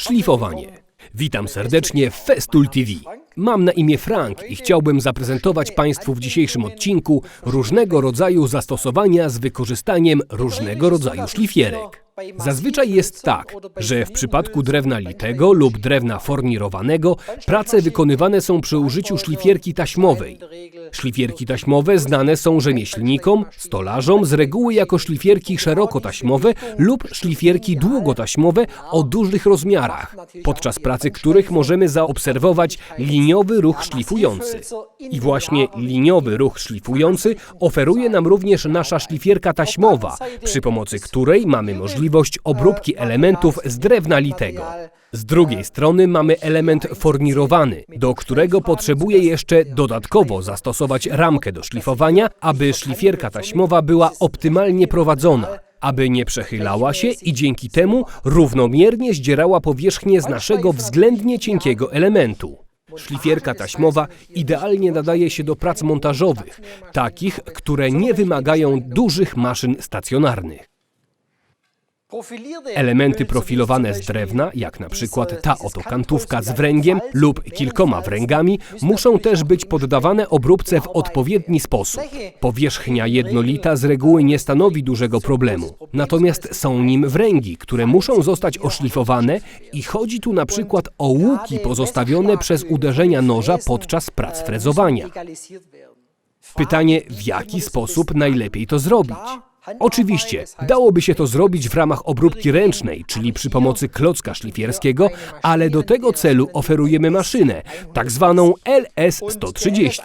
Szlifowanie. Witam serdecznie w Festool TV. Mam na imię Frank i chciałbym zaprezentować Państwu w dzisiejszym odcinku różnego rodzaju zastosowania z wykorzystaniem różnego rodzaju szlifierek. Zazwyczaj jest tak, że w przypadku drewna litego lub drewna fornirowanego prace wykonywane są przy użyciu szlifierki taśmowej. Szlifierki taśmowe znane są rzemieślnikom, stolarzom z reguły jako szlifierki szerokotaśmowe lub szlifierki długotaśmowe o dużych rozmiarach, podczas pracy których możemy zaobserwować liniowy ruch szlifujący. I właśnie liniowy ruch szlifujący oferuje nam również nasza szlifierka taśmowa, przy pomocy której mamy możliwość obróbki elementów z drewna litego. Z drugiej strony mamy element fornirowany, do którego potrzebuje jeszcze dodatkowo zastosować ramkę do szlifowania, aby szlifierka taśmowa była optymalnie prowadzona, aby nie przechylała się i dzięki temu równomiernie zdzierała powierzchnię z naszego względnie cienkiego elementu. Szlifierka taśmowa idealnie nadaje się do prac montażowych, takich, które nie wymagają dużych maszyn stacjonarnych. Elementy profilowane z drewna, jak na przykład ta oto kantówka z wręgiem lub kilkoma wręgami, muszą też być poddawane obróbce w odpowiedni sposób. Powierzchnia jednolita z reguły nie stanowi dużego problemu, natomiast są nim wręgi, które muszą zostać oszlifowane i chodzi tu na przykład o łuki pozostawione przez uderzenia noża podczas prac frezowania. Pytanie, w jaki sposób najlepiej to zrobić? Oczywiście, dałoby się to zrobić w ramach obróbki ręcznej, czyli przy pomocy klocka szlifierskiego, ale do tego celu oferujemy maszynę, tak zwaną LS-130.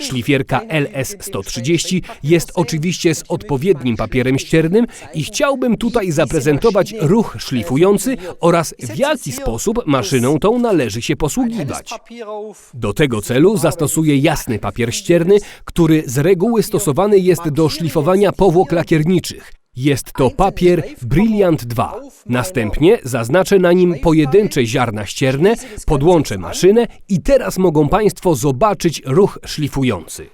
Szlifierka LS-130 jest oczywiście z odpowiednim papierem ściernym i chciałbym tutaj zaprezentować ruch szlifujący oraz w jaki sposób maszyną tą należy się posługiwać. Do tego celu zastosuję jasny papier ścierny, który z reguły stosowany jest do szlifowania powłok lakierniczych. Jest to papier Brilliant 2. Następnie zaznaczę na nim pojedyncze ziarna ścierne, podłączę maszynę i teraz mogą Państwo zobaczyć ruch szlifujący.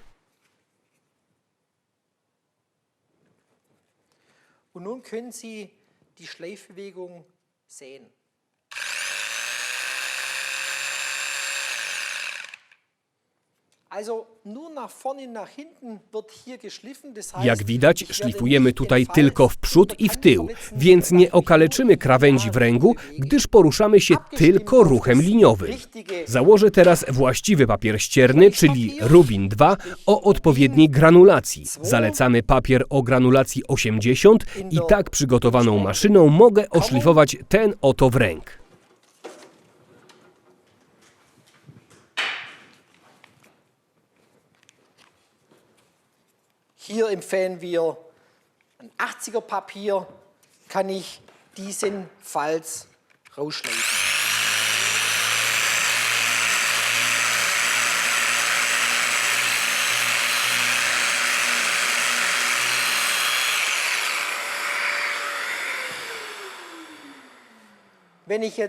Und nun können Sie die Schleifbewegung sehen. Jak widać, szlifujemy tutaj tylko w przód i w tył, więc nie okaleczymy krawędzi wręgu, gdyż poruszamy się tylko ruchem liniowym. Założę teraz właściwy papier ścierny, czyli Rubin 2 o odpowiedniej granulacji. Zalecamy papier o granulacji 80 i tak przygotowaną maszyną mogę oszlifować ten oto wręg. Hier empfehlen wir ein 80er Papier, kann ich diesen Falz rausschneiden.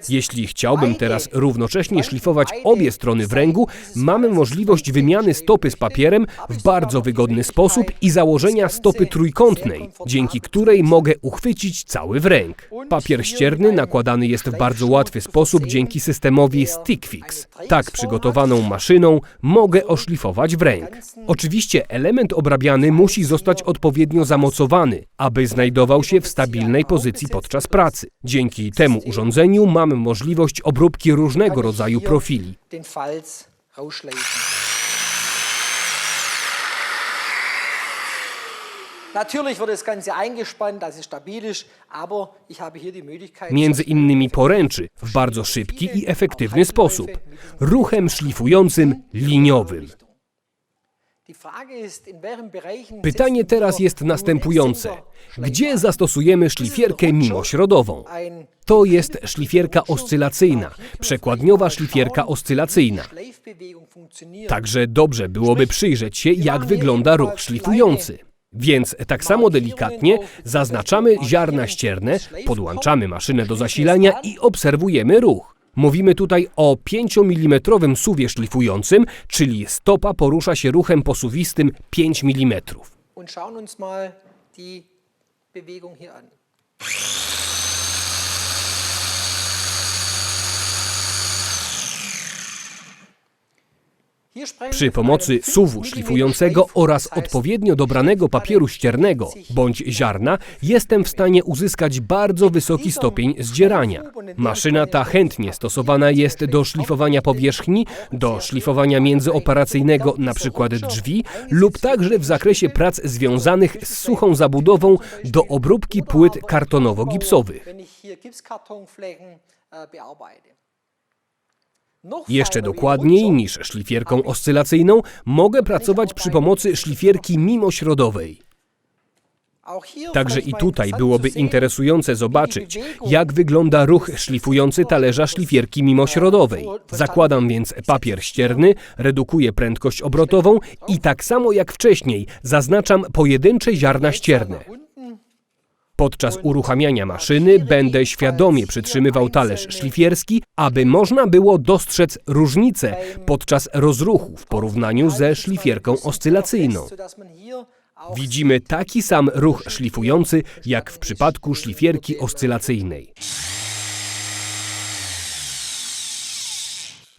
Jeśli chciałbym teraz równocześnie szlifować obie strony wręgu, mamy możliwość wymiany stopy z papierem w bardzo wygodny sposób i założenia stopy trójkątnej, dzięki której mogę uchwycić cały wręg. Papier ścierny nakładany jest w bardzo łatwy sposób dzięki systemowi StickFix. Tak przygotowaną maszyną mogę oszlifować wręg. Oczywiście element obrabiany musi zostać odpowiednio zamocowany, aby znajdował się w stabilnej pozycji podczas pracy. Dzięki temu urządzeniu mamy możliwość obróbki różnego rodzaju profili. Między innymi poręczy w bardzo szybki i efektywny sposób, ruchem szlifującym liniowym. Pytanie teraz jest następujące. Gdzie zastosujemy szlifierkę mimośrodową? To jest szlifierka oscylacyjna, przekładniowa szlifierka oscylacyjna. Także dobrze byłoby przyjrzeć się, jak wygląda ruch szlifujący. Więc tak samo delikatnie zaznaczamy ziarna ścierne, podłączamy maszynę do zasilania i obserwujemy ruch. Mówimy tutaj o 5 mm suwie szlifującym, czyli stopa porusza się ruchem posuwistym 5 mm. Und schauen uns mal die Bewegung hier an. Przy pomocy suwu szlifującego oraz odpowiednio dobranego papieru ściernego bądź ziarna jestem w stanie uzyskać bardzo wysoki stopień zdzierania. Maszyna ta chętnie stosowana jest do szlifowania powierzchni, do szlifowania międzyoperacyjnego np. drzwi lub także w zakresie prac związanych z suchą zabudową do obróbki płyt kartonowo-gipsowych. Jeszcze dokładniej niż szlifierką oscylacyjną mogę pracować przy pomocy szlifierki mimośrodowej. Także i tutaj byłoby interesujące zobaczyć, jak wygląda ruch szlifujący talerza szlifierki mimośrodowej. Zakładam więc papier ścierny, redukuję prędkość obrotową i tak samo jak wcześniej zaznaczam pojedyncze ziarna ścierne. Podczas uruchamiania maszyny będę świadomie przytrzymywał talerz szlifierski, aby można było dostrzec różnice podczas rozruchu w porównaniu ze szlifierką oscylacyjną. Widzimy taki sam ruch szlifujący jak w przypadku szlifierki oscylacyjnej.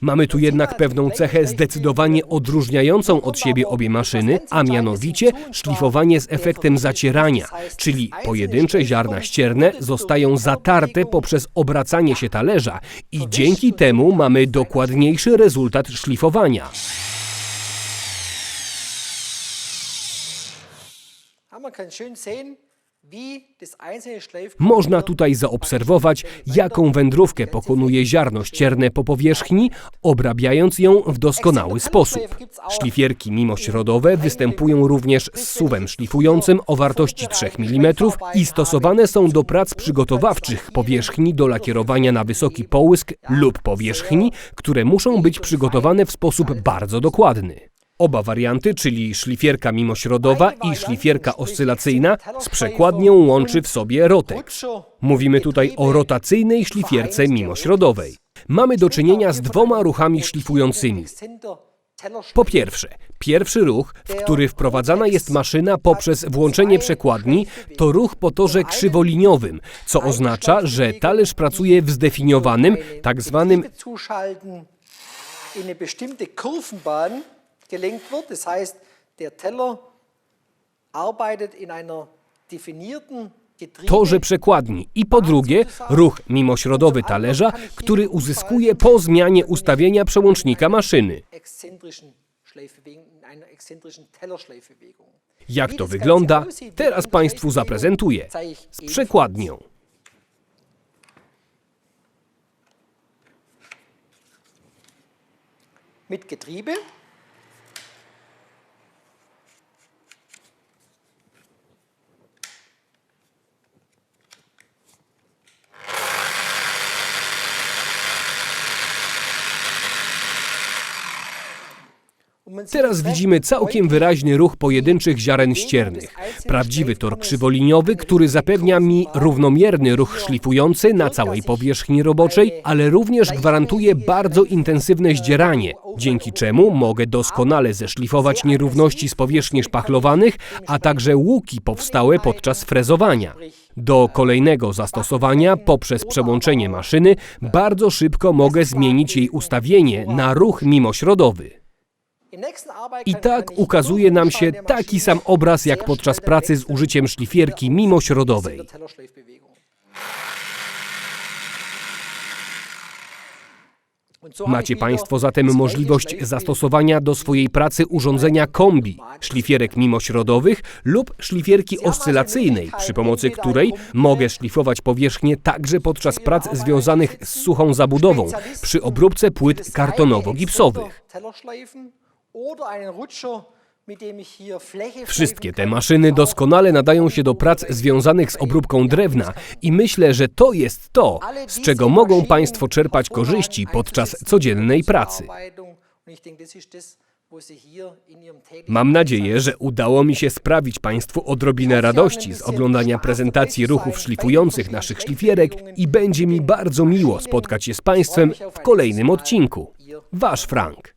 Mamy tu jednak pewną cechę zdecydowanie odróżniającą od siebie obie maszyny, a mianowicie szlifowanie z efektem zacierania, czyli pojedyncze ziarna ścierne zostają zatarte poprzez obracanie się talerza i dzięki temu mamy dokładniejszy rezultat szlifowania. Można tutaj zaobserwować, jaką wędrówkę pokonuje ziarno ścierne po powierzchni, obrabiając ją w doskonały sposób. Szlifierki mimośrodowe występują również z suwem szlifującym o wartości 3 mm i stosowane są do prac przygotowawczych powierzchni do lakierowania na wysoki połysk lub powierzchni, które muszą być przygotowane w sposób bardzo dokładny. Oba warianty, czyli szlifierka mimośrodowa i szlifierka oscylacyjna, z przekładnią łączy w sobie Rotex. Mówimy tutaj o rotacyjnej szlifierce mimośrodowej. Mamy do czynienia z dwoma ruchami szlifującymi. Po pierwsze, pierwszy ruch, w który wprowadzana jest maszyna poprzez włączenie przekładni, to ruch po torze krzywoliniowym, co oznacza, że talerz pracuje w zdefiniowanym, tak zwanym gelenkt wird. Das heißt, der Teller arbeitet in einer definierten torze przekładni i po drugie ruch mimośrodowy talerza, który uzyskuje po zmianie ustawienia przełącznika maszyny. Jak to wygląda, teraz Państwu zaprezentuję z przekładnią. Mit Getriebe. Teraz widzimy całkiem wyraźny ruch pojedynczych ziaren ściernych. Prawdziwy tor krzywoliniowy, który zapewnia mi równomierny ruch szlifujący na całej powierzchni roboczej, ale również gwarantuje bardzo intensywne zdzieranie, dzięki czemu mogę doskonale zeszlifować nierówności z powierzchni szpachlowanych, a także łuki powstałe podczas frezowania. Do kolejnego zastosowania poprzez przełączenie maszyny bardzo szybko mogę zmienić jej ustawienie na ruch mimośrodowy. I tak ukazuje nam się taki sam obraz jak podczas pracy z użyciem szlifierki mimośrodowej. Macie Państwo zatem możliwość zastosowania do swojej pracy urządzenia kombi, szlifierek mimośrodowych lub szlifierki oscylacyjnej, przy pomocy której mogę szlifować powierzchnię także podczas prac związanych z suchą zabudową, przy obróbce płyt kartonowo-gipsowych. Wszystkie te maszyny doskonale nadają się do prac związanych z obróbką drewna i myślę, że to jest to, z czego mogą Państwo czerpać korzyści podczas codziennej pracy. Mam nadzieję, że udało mi się sprawić Państwu odrobinę radości z oglądania prezentacji ruchów szlifujących naszych szlifierek i będzie mi bardzo miło spotkać się z Państwem w kolejnym odcinku. Wasz Frank.